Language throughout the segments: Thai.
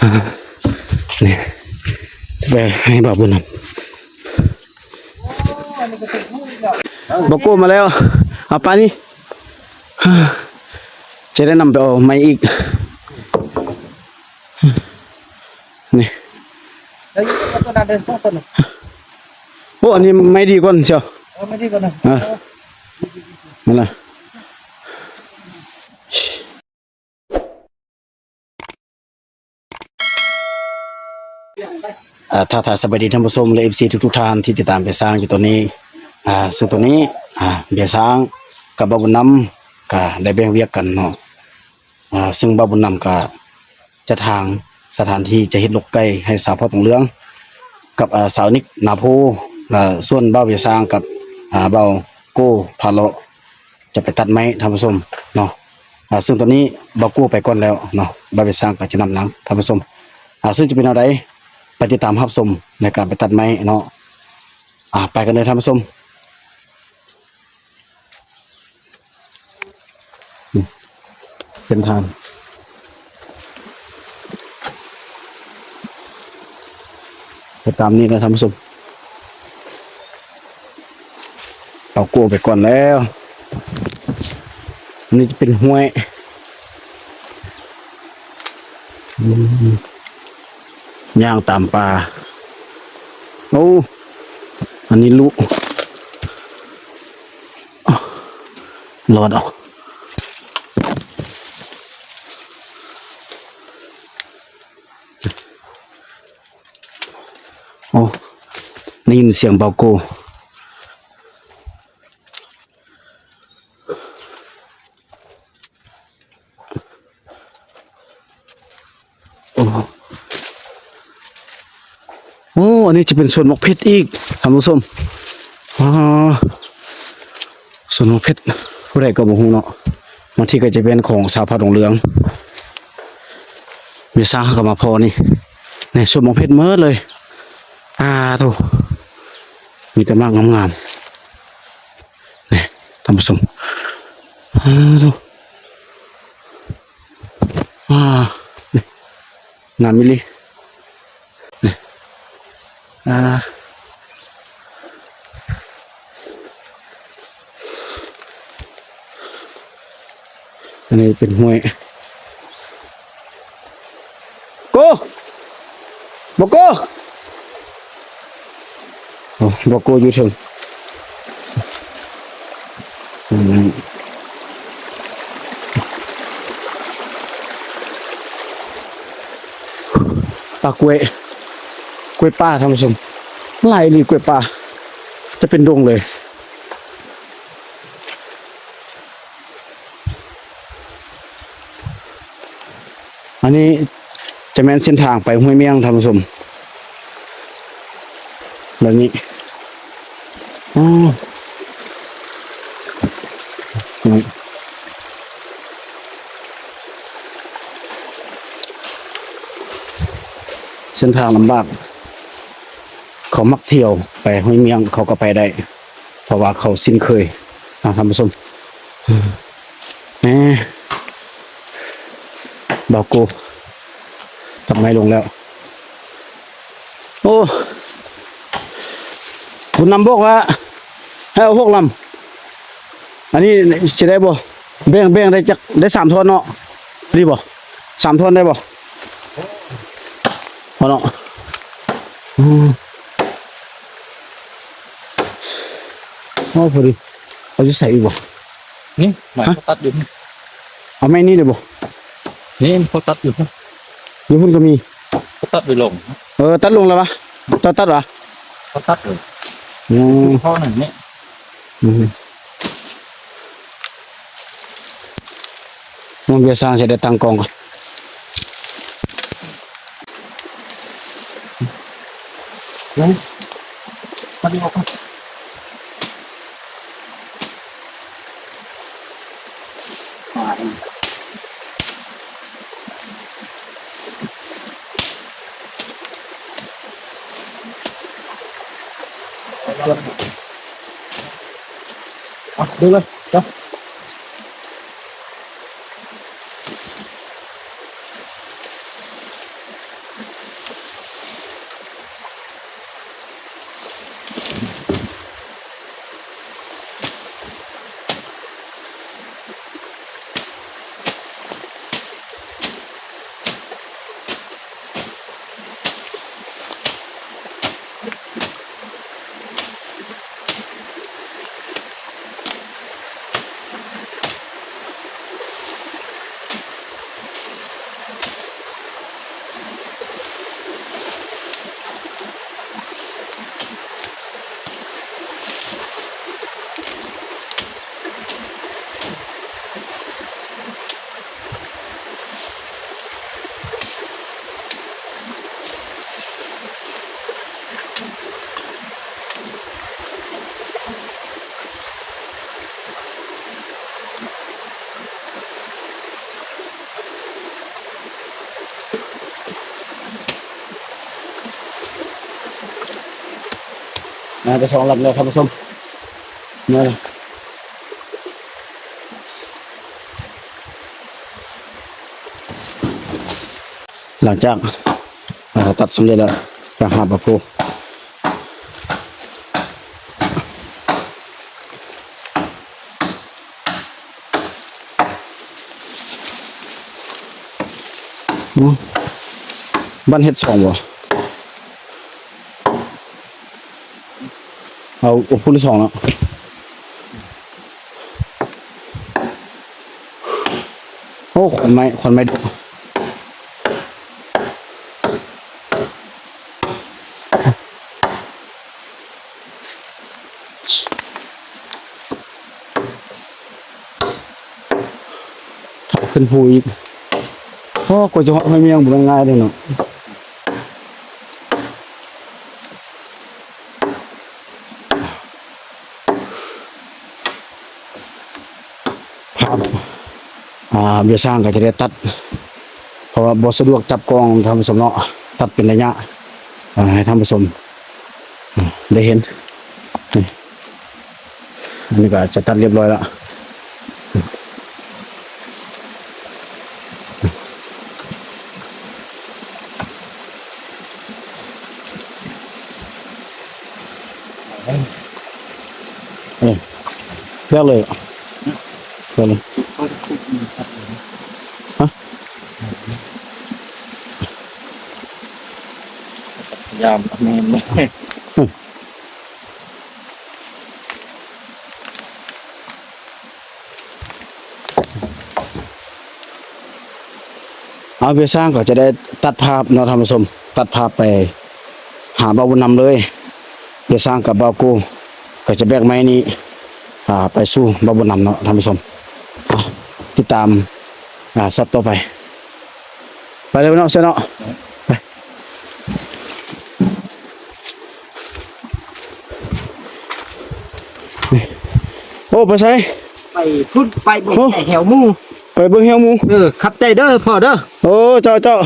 อ่านี่จะไปให้บ่าวบุญนำบอกโก้มาแล้วเอาปลานี่ฮ่าจะได้นำไปเอาไม้อีกนี่แล้วยังก็ตัวนั้นเดินสองคนน่ะโอ้อันนี้ไม่ดีกว่าเชียวเออไม่ดีกว่านะอะมาละ อ่าถ้าถ้าสบายดีท่านผู้ชมและเอฟซีทุกๆท่านที่ติดตามเบียสร้างอยู่ตัวนี้อ่าซึ่งตัวนี้อ่าเบียสร้างกับบาบุญนำก็ได้แบ่งเวียกกันเนาะอ่าซึ่งบาบุญนำก็จะทางสถานที่จะเฮ็ดลกไก่ให้สาวพ่อตองเรือง กับอ่าสาวนิกนาโพอ่าส่วนเบ้าเบียสร้างกับอ่าเบาโก้พาโลจะไปตัดไม้ท่านผู้ชมเนาะอ่าซึ่งตอนนี้เบาโก้ไปก่อนแล้วเนาะบาไปสร้างก็จะนำหลังท่านผู้ชมอ่าซึ่งจะเป็นอะไร ไปติดตามรับชมในการไปตัดไม้เนาะอ่าไปกันเลยท่านผู้ชมอืมเส้นทางไปตามนี้นะท่านผู้ชมเอากลัวไปก่อนแล้วนนี้จะเป็นห้วยอืม ย่างตามปลาโอ้อันนี้ลุรอดเอาโอ้ได้ยินเสียงเบาโก อันนี้จะเป็นสวนมะเพชรอีกท่านผู้ชมอ๋อสวนมะเพชรผู้ใดก็บ่ฮู้เนาะบางทีก็จะเป็นของสาวพัดงเหลืองมีสร้างก็มาพอนี่นี่สวนมะเพชรเมิดเลยอ่าโธ่มีแต่มากงามๆนี่ท่านผู้ชมอ่าโธ่อ่างามมิลี่ อ่าอันนี้เป็นห้วยโกบอกโกโอ้บอกโกอยู่ถึงอืมปลากล้วยก ล้วยป้าท่านผู้ชมลายนี่กล้วยป้าจะเป็นดงเลย อันนี้จะแม่นเส้นทางไปห้วยเมียงท่านผู้ชมแบบนี้อ๋อนี่เส้นทางลำบาก เขามักเที่ยวไปห้วยเมียงเขาก็ไปได้ เพราะว่าเขาสิ้นเคยท่านผู้ชมแหมบาโกทำไมลงแล้ว โอ้คุณนำบอกว่าให้เอาพวกลำอันนี้สิได้บ่แบ่งแบ่งได้จักได้สามทอนเนาะรีบ่สามทอนได้บ่พอเนาะอืม โอ้พอดีเอาจะใส่อีกบ่นี่หมายเขาตัดอยู่นี่เอาไม่นี่เลยบ่นี่เขาตัดอยู่นะนี่พุ่นก็มีเขาตัดไปลง เออตัดลงแล้วปะตัดตัดวะเขาตัดเลยอืมข้อหนึ่งนี่อืมมันเบียร์สร้างจะได้ตั้งกองก่อนมาดูกัน อะดู นะไปสองลำเลยท่านผู้ชมเนี่ยหลังจากตัดสำเร็จแล้วก็หาบะปูบ้านเฮ็ดสองบ่ เอาพูดที่สองแล้วโอ้ขนไม้ขนไม้ดุถ้าขึ้นภูอีกโอ้กว่าจะหาะไม่เมียงบุง่ายเลยเนาะ ภาพอ่า เบียสร้างก็จะได้ตัด เพราะว่าบสะดวกจับกล้องทำผสมเนาะตัดเป็นระยะให้ทำผสมอืมได้เห็นนี่อันนี้ก็จะตัดเรียบร้อยแล้วเอ้ยเรียกเลยเรียกเลย ยามแม่นเลยเอาเบียร์สร้างก็จะได้ตัดภาพเนาะท่านผู้ชมตัดภาพไป หาเบาบุญนำเลยเบียร์สร้างกับเบากูก็จะแบกไม้นี้อ่าไปสู้เบาบุญนำเนาะท่านผู้ชมติดตามอ่าสัตว์ต่อไป ไปเลยเนาะเสยเนาะไปนี่โอ้ ไปใส่ไปพุ่นไปเบิ่งโอ้แต่แถวหมู่ไปเบิ่งเหี่ยวหมูเออขับใจเด้อพ่อเด้อโอ้เจ้าเจ้า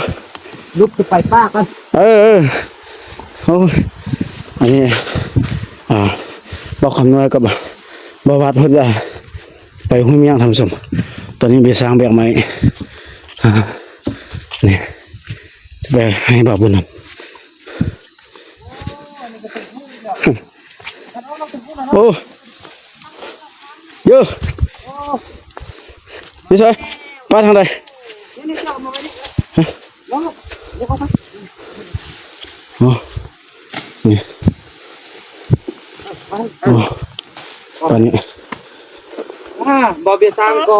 ลุกไปป้ากันเออเออโอ้ยอันนี้อ่าบอกคำนวยกับบาวาดเพิ่นว่าไปห้วยเมียงทำสมตอนนี้ไปสร้างแบกไม้อ่านี่จะไปให้บาวบุญนั่นโอ้เย อะนี่ใช่ไปทางใดโอ้นี่โอ้ตอนนี้อ่าบ่เบียสร้างก็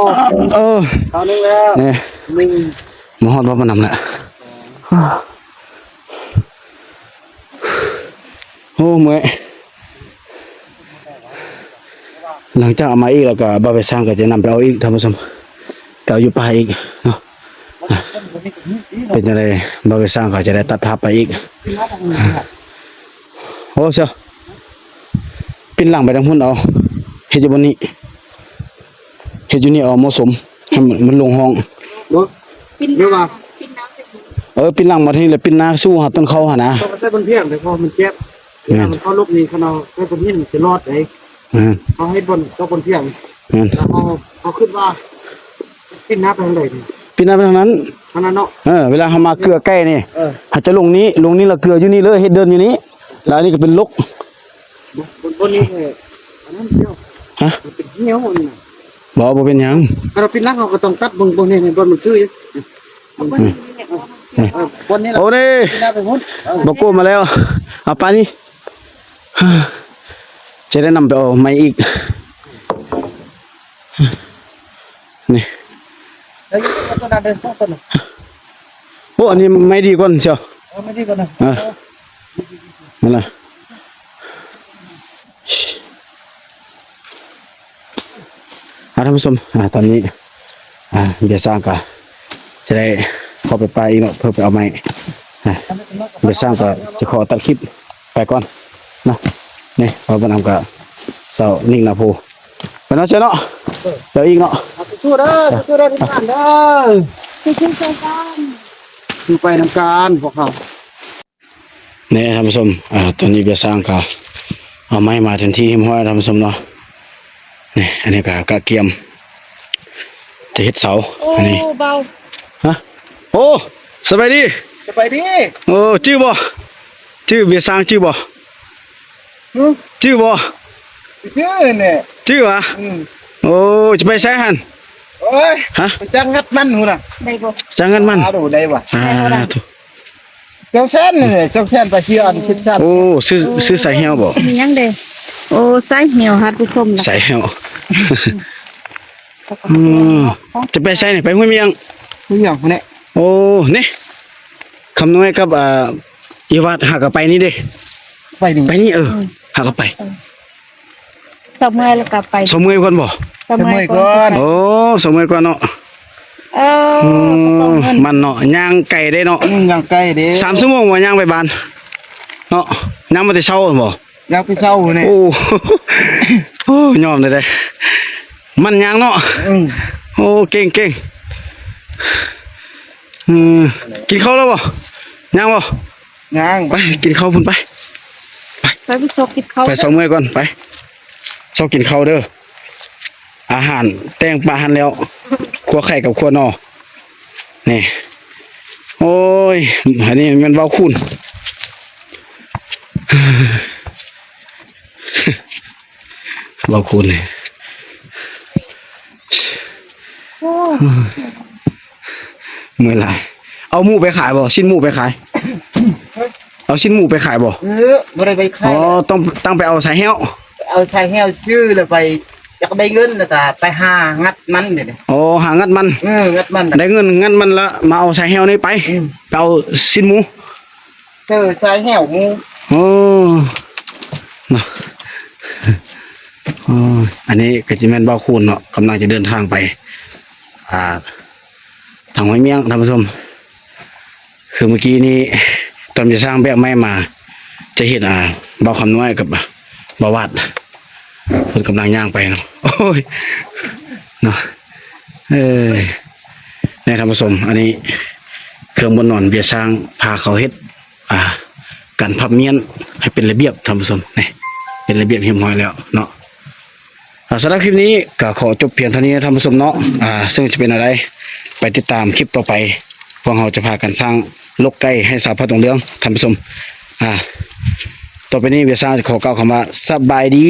เออเขานึงแล้วเนี่ยหนึ่งหมอฮอดว่ามันนำแหละโอ้เมื่อย หลังจากเอามาอีกแล้วก็บ่าวไปสร้างก็จะนำไปเอาอีกท่านผู้ชมไปเอาอยู่ป่าอีกเนาะเป็นยังไงบ่าวไปสร้างก็จะได้ตัดภาพไปอีกโอ้เชียวปินหลังไปทางพุ่นเอาเฮ็ดอยู่บนนี้เฮ็ดอยู่นี่เอาเหมาะสมให้มันมันลงห้องบ่เรียกว่าเออปินหลังมาที่นี่แล้วปินหน้าสู้หาต้นเขาหานะต้องใช้บนเพียงแต่พอมันเจ็บแม่นมันเข้าลบนี่เขาเอาใช้บนเพียงจะรอดได้แม่น เขาให้บนเจ้าบนเพียงแม่นแล้วเขาเขาขึ้นว่าขึ้นน้าไปทางใดนี่ปินหน้าไปทางนั้นทางนั้นเนาะเออเวลาเฮามาเกลือใกล้นี่เอออาจจะลงนี้ลงนี้แล้วเกลืออยู่นี่เลยเฮ็ดเดินอยู่นี้แล้วอันนี้ก็เป็นลกบนบนนี้เนี่ยอันนั้นเดียวฮะมันเป็นเหี้ยวอันนี้น่ะบ่บ่เป็นหยังถ้าเราเป็นนักเราก็ต้องตัดบนบนนี้ในบนมันชื่ออยู่เออบนนี้แหละโอ้นี่ขึ้นน้าไปพุ่นเออบ่โกมาแล้วเอาปานี่ จะได้นำไปเอาไม้อีกนี่แล้วยังเอาตัวนั้นเดินสองตัวน่ะโอ้อันนี้ไม่ดีกว่าเชียวเอาไม่ดีกว่านะเออนั่นแหละอ่าท่านผู้ชมอ่าตอนนี้อ่าเบียร์สร้างก็จะได้เข้าไปปลาอีกเนาะเพื่อไปเอาไม้อ่าเบียร์สร้างก็จะขอตัดคลิปไปก่อนนะ นี่พอบันนำกับเสานิ่งนาโพไปเนาะเจ้าเนาะเดี๋ยวอีกเนาะเอาสู้ๆเด้อสู้ๆเด้อที่บ้านเด้อคือไปนำการพวกเขานี่ท่านผู้ชมอ่าตอนนี้เบียร์สร้างก็เอาไม้มาทันทีหิมห้อยทำสมเนาะนี่อันนี้ก็กะเกียมจะเฮ็ดเสาโอ้อันนี้เบาฮะโอ้สบายดีจะไปดิโอ้ชื่อบ่ชื่อเบียร์สร้างชื่อบ่ฮึ ชื่อบ่ชื่อเนี่ยชื่อวะอืมโอ้จะไปใช้หันโอ้ยฮะไปจังงัดมันหูน่ะได้บ่จังงันมันหาดูได้ว่ะอ่าถูกเจ้าแซนนี่เจ้าแซนไปเชื่ออันคิดสั้นโอ้ซื้อซื้อใส่เหี่ยวบ่มียังเด้โอ้สายเหี่ยวฮัดผู้ชมนะใส่เหี่ยวอืมจะไปใช้นี่ไปห้วยเมียงผู้หญิงคนนี้โอ้นี่คำน้อยกับอ่าอีวัดหากนไปนี่เด้ไปนี่ไปนี่เออ หากนไปสมเมื่อยแล้วก็ไปสมมือก่อนบ่สมเมื่อยก่อนโอ้สมมือก่อนเนาะเอออืต้องมเงินมันเนาะย่างไก่ได้เนาะอืมยังใกล้เด้สามชั่วโมงบ่ย่างไปบ้านเนาะย่างมาแต่เช้าบ่ยังไปเศร้าเนี่ยโอ้โอ้ยอมเลยเด้มันย่างเนาะอืมโอ้เก่งเก่งอืมกินข้าวแล้วบ่ย่างบ่ยังไปกินข้าวพุ่นไป ไปผู้ชมกินข้าวไปสองมื้อก่อนไปชอบกินข้าวเด้ออาหารแต่งปลาอาหารแล้วครัวไข่กับครัวนอนี่โอ้ยอันนี้มันเบาคุณเบาคุณเลยโอ้เมื่อไหรเอาหมูไปขายบ่ชิ้นหมูไปขาย เอาชิ้นหมูไปขายบ่เออบ่ได้ไปขาอ๋อยต้องตั้งไปเอาสายแห้วเอาชายแห้วชื่อแล้วไปอยากได้เงินแล้วก็ไปหางัดมันเด้อโอ้หางัดมันเอองัดมันได้เงินงัดมันแล้วมาเอาสายแห้วนี่ไปอืมไปเอาชิ้นหมูเจอชายแห้วหมูโอ้เนาะโอ้ยอันนี้ก็จะแม่นบ่าวคูณเนาะกำลังจะเดินทางไป อ่าทางห้วยเมียงท่านผู้ชมคือเมื่อกี้นี้ ตอนจะสร้างแบบไม้มา จะเห็นอ่าบ่าวคำน้อยกับบ่าววัดเพิ่นกำลังย่างไปเนาะโอ้ยเนาะเอ้ยในท่านผู้ชมอันนี้ เครื่องบนนอนเบียสร้างพาเขาเฮ็ด อ่า การพับเมียนให้เป็นระเบียบท่านผู้ชมนี่เป็นระเบียบเรียบร้อยแล้วเนาะสำหรับคลิปนี้ก็ขอจบเพียงเท่านี้นะท่านผู้ชมเนาะอ่า ซึ่งจะเป็นอะไร ไปติดตามคลิปต่อไปพวกเราจะพากันสร้าง ลกไก่ให้สาวพระตรงเรืองท่านผู้ชมอ่าต่อไปนี้เวียซ่าขอเกล่าคำว่าสบายดี